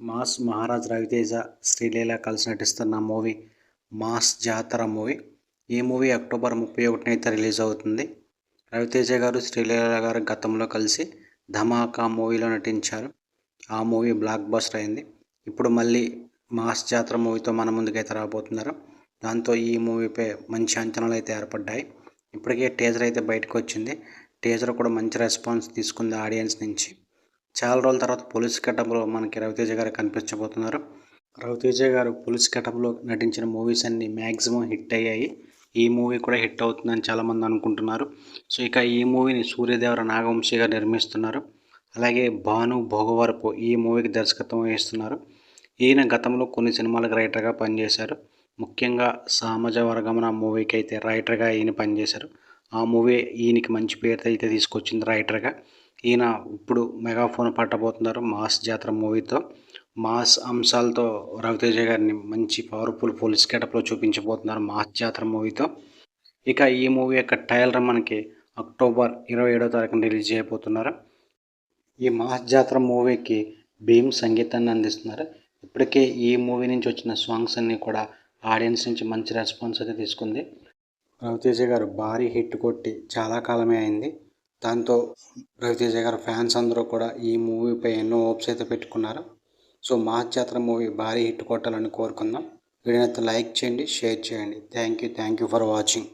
Mass Maharaj Raviteja Sreeleela కలిసి నటిస్తున్న movie mass Jathara movie. ఈ మూవీ అక్టోబర్ ముప్పై ఒకటిన అయితే రిలీజ్ అవుతుంది. రవితేజ గారు శ్రీలీల గారు గతంలో కలిసి ధమాకా మూవీలో నటించారు. ఆ మూవీ బ్లాక్ బస్టర్ అయింది. ఇప్పుడు మళ్ళీ మాస్ జాతర మూవీతో మన ముందుకైతే రాబోతున్నారు. దాంతో ఈ మూవీపై మంచి అంచనాలు అయితే ఏర్పడ్డాయి. ఇప్పటికే టీజర్ అయితే బయటకు వచ్చింది. టీజర్ కూడా మంచి రెస్పాన్స్ తీసుకుంది ఆడియన్స్ నుంచి. చాలా రోజుల తర్వాత పోలీస్ కటంలో మనకి రవితేజ గారు కనిపించబోతున్నారు. రవితేజ గారు పోలీస్ కటంలో నటించిన మూవీస్ అన్నీ మ్యాక్సిమం హిట్ అయ్యాయి. ఈ మూవీ కూడా హిట్ అవుతుందని చాలామంది అనుకుంటున్నారు. సో ఇక ఈ మూవీని సూర్యదేవర నాగవంశీ గారు నిర్మిస్తున్నారు. అలాగే భాను భోగవరపు ఈ మూవీకి దర్శకత్వం వహిస్తున్నారు. ఈయన గతంలో కొన్ని సినిమాలకు రైటర్గా పనిచేశారు. ముఖ్యంగా సామజ వర్గమన మూవీకి అయితే రైటర్గా ఈయన పనిచేశారు. ఆ మూవీ ఈయనకి మంచి పేరు అయితే తీసుకొచ్చింది రైటర్గా. ఈయన ఇప్పుడు మెగాఫోన్ పట్టబోతున్నారు మాస్ జాతర మూవీతో. మాస్ అంశాలతో రవితేజ గారిని మంచి పవర్ఫుల్ పోలీస్ గెటప్లో చూపించబోతున్నారు మాస్ జాతర మూవీతో. ఇక ఈ మూవీ యొక్క టైలర్ మనకి అక్టోబర్ ఇరవై ఏడో తారీఖున రిలీజ్ చేయబోతున్నారు. ఈ మాస్ జాతర మూవీకి భీమ్ సంగీతాన్ని అందిస్తున్నారు. ఇప్పటికే ఈ మూవీ నుంచి వచ్చిన సాంగ్స్ అన్నీ కూడా ఆడియన్స్ నుంచి మంచి రెస్పాన్స్ అయితే తీసుకుంది. రవితేజ గారు భారీ హిట్ కొట్టి చాలా కాలమే అయింది. దాంతో రవితేజ గారు ఫ్యాన్స్ అందరూ కూడా ఈ మూవీపై ఎన్నో హోప్స్ అయితే పెట్టుకున్నారు. సో మహాచాత్ర మూవీ భారీ హిట్ కొట్టాలని కోరుకుందాం. వీడియోని లైక్ చేయండి షేర్ చేయండి. Thank you thank you for watching.